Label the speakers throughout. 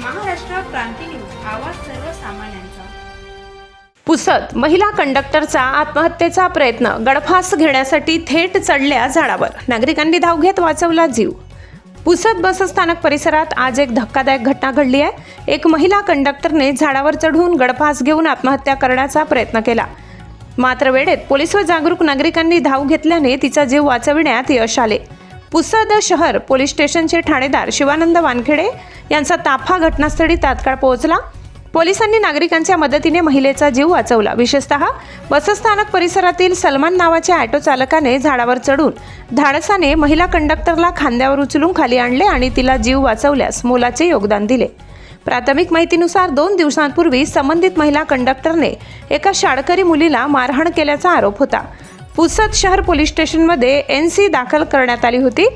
Speaker 1: क्रांती news आवाज सर्वसामान्यांचा.
Speaker 2: महिला कंडक्टरचा आत्महत्येचा प्रयत्न गडफास घेण्यासाठी थेट चढल्या झाडावर. नागरिकांनी धाव घेत वाचवला जीव. पुसत बस स्थानक परिसरात आज एक धक्कादायक घटना घडली आहे. एक महिला कंडक्टरने झाडावर चढून गडफास घेऊन आत्महत्या करण्याचा प्रयत्न केला. मात्र वेळेत पोलीस व जागरूक नागरिकांनी धाव घेतल्याने तिचा जीव वाचविण्यात यश आले. पुसद शहर पोलीस स्टेशनचे ठाणेदार शिवानंद वानखेडे यांचा ताफा घटनास्थळी तात्काळ पोहोचला. पोलिसांनी नागरिकांच्या मदतीने महिलेचा जीव वाचवला. विशेषतः बसस्थानक परिसरातील सलमान नावाच्या ऑटो चालकाने झाडावर चढून धाडसाने महिला कंडक्टरला खांद्यावर उचलून खाली आणले आणि तिला जीव वाचवल्यास मोलाचे योगदान दिले. प्राथमिक माहितीनुसार दोन दिवसांपूर्वी संबंधित महिला कंडक्टरने एका शाळकरी मुलीला मारहाण केल्याचा आरोप होता. पुसद शहर पोलीस स्टेशनमध्ये एन सी दाखल करण्यात आली होती.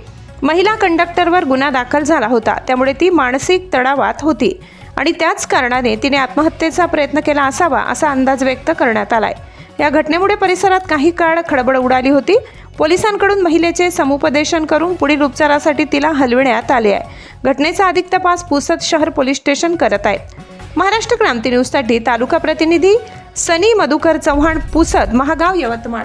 Speaker 2: महिला कंडक्टरवर गुन्हा दाखल झाला होता. त्यामुळे ती मानसिक तणावात होती आणि त्याच कारणाने तिने आत्महत्येचा प्रयत्न केला असावा असा अंदाज व्यक्त करण्यात आलाय. या घटनेमुळे परिसरात काही काळ खळबळ उडाली होती. पोलिसांकडून महिलेचे समुपदेशन करून पुढील उपचारासाठी तिला हलविण्यात आले आहे. घटनेचा अधिक तपास पुसद शहर पोलीस स्टेशन करत आहेत महाराष्ट्र क्रांती न्यूजसाठी तालुका प्रतिनिधी सनी मधुकर चव्हाण पुसद महागाव यवतमाळ.